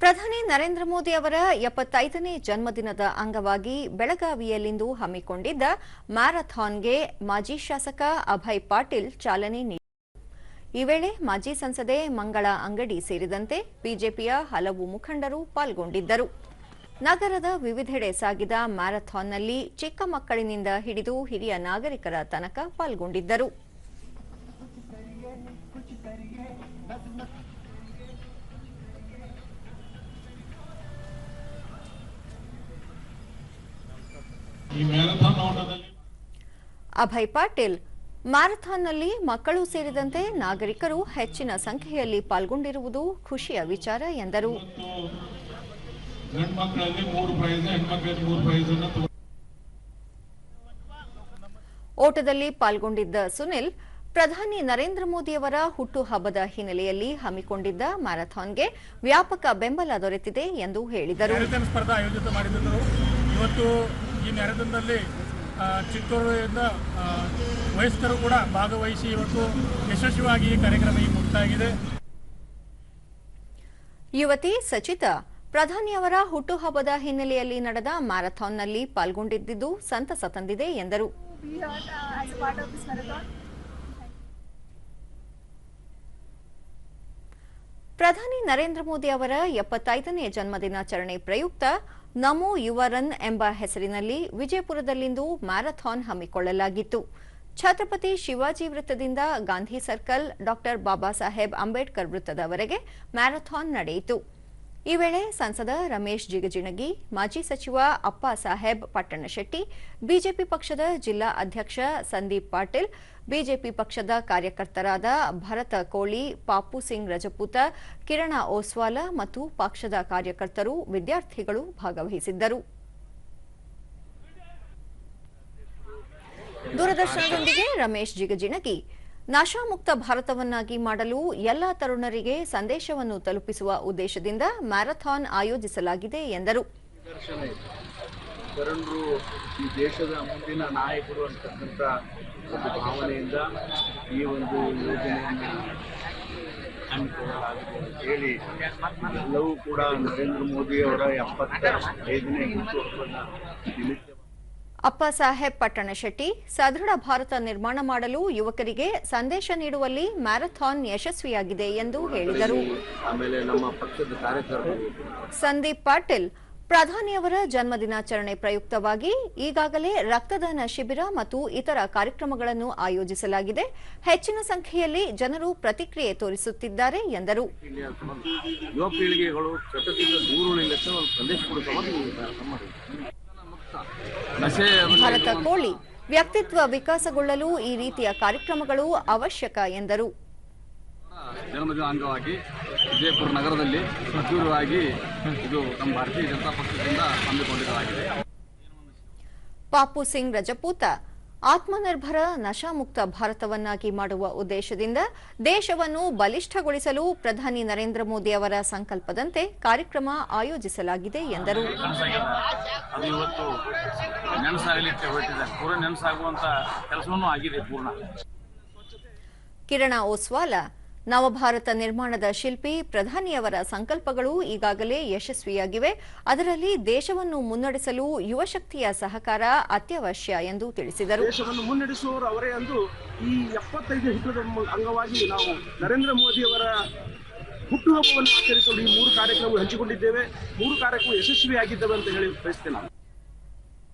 ಪ್ರಧಾನಿ ನರೇಂದ್ರ ಮೋದಿ ಅವರ ಎಪ್ಪತ್ತೈದನೇ ಜನ್ಮದಿನದ ಅಂಗವಾಗಿ ಬೆಳಗಾವಿಯಲ್ಲಿಂದು ಹಮ್ಮಿಕೊಂಡಿದ್ದ ಮ್ಯಾರಥಾನ್ಗೆ ಮಾಜಿ ಶಾಸಕ ಅಭಯ್ ಪಾಟೀಲ್ ಚಾಲನೆ ನೀಡಿದರು ಈ ವೇಳೆ ಮಾಜಿ ಸಂಸದೆ ಮಂಗಳ ಅಂಗಡಿ ಸೇರಿದಂತೆ ಬಿಜೆಪಿಯ ಹಲವು ಮುಖಂಡರು ಪಾಲ್ಗೊಂಡಿದ್ದರು. ನಗರದ ವಿವಿಧೆಡೆ ಸಾಗಿದ ಮ್ಯಾರಥಾನ್ನಲ್ಲಿ ಚಿಕ್ಕ ಮಕ್ಕಳಿನಿಂದ ಹಿಡಿದು ಹಿರಿಯ ನಾಗರಿಕರ ತನಕ ಪಾಲ್ಗೊಂಡಿದ್ದರು. ಅಭಯ್ ಪಾಟೀಲ್ ಮ್ಯಾರಥಾನ್ನಲ್ಲಿ ಮಕ್ಕಳು ಸೇರಿದಂತೆ ನಾಗರಿಕರು ಹೆಚ್ಚಿನ ಸಂಖ್ಯೆಯಲ್ಲಿ ಪಾಲ್ಗೊಂಡಿರುವುದು ಖುಷಿಯ ವಿಚಾರ ಎಂದರು. ಓಟದಲ್ಲಿ ಪಾಲ್ಗೊಂಡಿದ್ದ ಸುನಿಲ್ ಪ್ರಧಾನಿ ನರೇಂದ್ರ ಮೋದಿಯವರ ಹುಟ್ಟುಹಬ್ಬದ ಹಿನ್ನೆಲೆಯಲ್ಲಿ ಹಮ್ಮಿಕೊಂಡಿದ್ದ ಮ್ಯಾರಥಾನ್ಗೆ ವ್ಯಾಪಕ ಬೆಂಬಲ ದೊರೆತಿದೆ ಎಂದು ಹೇಳಿದರು. ಈ ಮ್ಯಾರಥಾನ್ನಲ್ಲಿ ಆ, ವಯಸ್ಕರು ಕೂಡ ಭಾಗವಹಿಸಿ ಇವತ್ತು ಯಶಸ್ವಿಯಾಗಿ ಈ ಕಾರ್ಯಕ್ರಮ ಈಗ ಮುಕ್ತಾಗಿದೆ. ಯುವತಿ ಸಚಿತ ಪ್ರಧಾನಿಯವರ ಹುಟ್ಟುಹಬ್ಬದ ಹಿನ್ನೆಲೆಯಲ್ಲಿ ನಡೆದ ಮ್ಯಾರಥಾನ್ನಲ್ಲಿ ಪಾಲ್ಗೊಂಡಿದ್ದು ಸಂತಸ ತಂದಿದೆ ಎಂದರು. ಪ್ರಧಾನಿ ನರೇಂದ್ರ ಮೋದಿ ಅವರ ಎಪ್ಪತ್ತೈದನೇ ಜನ್ಮದಿನಾಚರಣೆ ಪ್ರಯುಕ್ತ ನಮೋ ಯುವ ರನ್ ಎಂಬ ಹೆಸರಿನಲ್ಲಿ ವಿಜಯಪುರದಲ್ಲಿಂದು ಮ್ಯಾರಥಾನ್ ಹಮ್ಮಿಕೊಳ್ಳಲಾಗಿತ್ತು. ಛತ್ರಪತಿ ಶಿವಾಜಿ ವೃತ್ತದಿಂದ ಗಾಂಧಿ ಸರ್ಕಲ್, ಡಾಕ್ಟರ್ ಬಾಬಾ ಸಾಹೇಬ್ ಅಂಬೇಡ್ಕರ್ ವೃತ್ತದವರೆಗೆ ಮ್ಯಾರಥಾನ್ ನಡೆಯಿತು. ಈ ವೇಳೆ ಸಂಸದ ರಮೇಶ್ ಜಿಗಜಿಣಗಿ, ಮಾಜಿ ಸಚಿವ ಅಪ್ಪ ಸಾಹೇಬ್ ಪಟ್ಟಣಶೆಟ್ಟಿ ಬಿಜೆಪಿ ಪಕ್ಷದ ಜಿಲ್ಲಾ ಅಧ್ಯಕ್ಷ ಸಂದೀಪ್ ಪಾಟೀಲ್, ಬಿಜೆಪಿ ಪಕ್ಷದ ಕಾರ್ಯಕರ್ತರಾದ ಭರತ ಕೋಳಿ, ಪಾಪು ಸಿಂಗ್ ರಜಪೂತ, ಕಿರಣ ಓಸ್ವಾಲ ಮತ್ತು ಪಕ್ಷದ ಕಾರ್ಯಕರ್ತರು, ವಿದ್ಯಾರ್ಥಿಗಳು ಭಾಗವಹಿಸಿದ್ದರು. ದೂರದರ್ಶನದೊಂದಿಗೆ ರಮೇಶ್ ಜಿಗಜಿಣಗಿ. ನಶಾಮುಕ್ತ ಭಾರತವನ್ನಾಗಿ ಮಾಡಲು ಎಲ್ಲ ತರುಣರಿಗೆ ಸಂದೇಶವನ್ನು ತಲುಪಿಸುವ ಉದ್ದೇಶದಿಂದ ಮ್ಯಾರಥಾನ್ ಆಯೋಜಿಸಲಾಗಿದೆ ಎಂದರು. ತರುಣರು ಈ ದೇಶದ ಮುಂದಿನ ನಾಯಕರು ಅಂತಕ್ಕಂಥ ಒಂದು ಭಾವನೆಯಿಂದ ಈ ಒಂದು ಯೋಜನೆಯನ್ನು ಹಮ್ಮಿಕೊಳ್ಳಲಾಗಿದೆ ಅಂತ ಹೇಳಿ ಎಲ್ಲವೂ ಕೂಡ ನರೇಂದ್ರ ಮೋದಿ ಅವರ ಎಪ್ಪತ್ತ ಐದನೇ ಹುಟ್ಟುಹಬ್ಬದ ನಿಮಿತ್ತ ಅಪ್ಪ ಸಾಹೇಬ್ ಪಟ್ಟಣಶೆಟ್ಟಿ ಸದೃಢ ಭಾರತ ನಿರ್ಮಾಣ ಮಾಡಲು ಯುವಕರಿಗೆ ಸಂದೇಶ ನೀಡುವಲ್ಲಿ ಮ್ಯಾರಥಾನ್ ಯಶಸ್ವಿಯಾಗಿದೆ ಎಂದು ಹೇಳಿದರು. ಸಂದೀಪ್ ಪಾಟೀಲ್ ಪ್ರಧಾನಿಯವರ ಜನ್ಮದಿನಾಚರಣೆ ಪ್ರಯುಕ್ತವಾಗಿ ಈಗಾಗಲೇ ರಕ್ತದಾನ ಶಿಬಿರ ಮತ್ತು ಇತರ ಕಾರ್ಯಕ್ರಮಗಳನ್ನು ಆಯೋಜಿಸಲಾಗಿದೆ. ಹೆಚ್ಚಿನ ಸಂಖ್ಯೆಯಲ್ಲಿ ಜನರು ಪ್ರತಿಕ್ರಿಯೆ ತೋರಿಸುತ್ತಿದ್ದಾರೆ ಎಂದರು. ಯುವ ಪೀಳಿಗೆಗಳು ಒಂದು ಸಂದೇಶ ಭರತ ಕೋಳಿ ವ್ಯಕ್ತಿತ್ವ ವಿಕಾಸಗೊಳ್ಳಲು ಈ ರೀತಿಯ ಕಾರ್ಯಕ್ರಮಗಳು ಅವಶ್ಯಕ ಎಂದರು. ಜನ್ಮದಿನ ಅಂಗವಾಗಿ ವಿಜಯಪುರ ನಗರದಲ್ಲಿ ಅದ್ದೂರವಾಗಿ ಇದು ನಮ್ಮ ಭಾರತೀಯ ಜನತಾ ಪಕ್ಷದಿಂದ ಹಮ್ಮಿಕೊಂಡಿರಲಾಗಿದೆ. ಪಾಪು ಸಿಂಗ್ ರಜಪೂತ ಆತ್ಮನಿರ್ಭರ ನಶಾಮುಕ್ತ ಭಾರತವನ್ನಾಗಿ ಮಾಡುವ ಉದ್ದೇಶದಿಂದ ದೇಶವನ್ನು ಬಲಿಷ್ಠಗೊಳಿಸಲು ಪ್ರಧಾನಿ ನರೇಂದ್ರ ಮೋದಿ ಅವರ ಸಂಕಲ್ಪದಂತೆ ಕಾರ್ಯಕ್ರಮ ಆಯೋಜಿಸಲಾಗಿದೆ ಎಂದರು. ಕಿರಣ ಓಸ್ವಾಲ ನವಭಾರತ ನಿರ್ಮಾಣದ ಶಿಲ್ಪಿ ಪ್ರಧಾನಿಯವರ ಸಂಕಲ್ಪಗಳು ಈಗಾಗಲೇ ಯಶಸ್ವಿಯಾಗಿವೆ. ಅದರಲ್ಲಿ ದೇಶವನ್ನು ಮುನ್ನಡೆಸಲು ಯುವಶಕ್ತಿಯ ಸಹಕಾರ ಅತ್ಯವಶ್ಯ ಎಂದು ತಿಳಿಸಿದರು. ದೇಶವನ್ನು ಮುನ್ನಡೆಸುವವರು ಅವರೇ ಅಂದು ಈ ಎಪ್ಪತ್ತೈದು ಹುಟ್ಟುದ ಅಂಗವಾಗಿ ನಾವು ನರೇಂದ್ರ ಮೋದಿ ಅವರ ಹುಟ್ಟುಹಬ್ಬವನ್ನು ಆಚರಿಸಲು ಈ ಮೂರು ಕಾರ್ಯಕ್ರಮ ಹಂಚಿಕೊಂಡಿದ್ದೇವೆ. ಮೂರು ಕಾರ್ಯಕ್ರಮ ಯಶಸ್ವಿಯಾಗಿದ್ದವೆ ಅಂತ ಹೇಳಿ ಬಯಸ್ತೇನೆ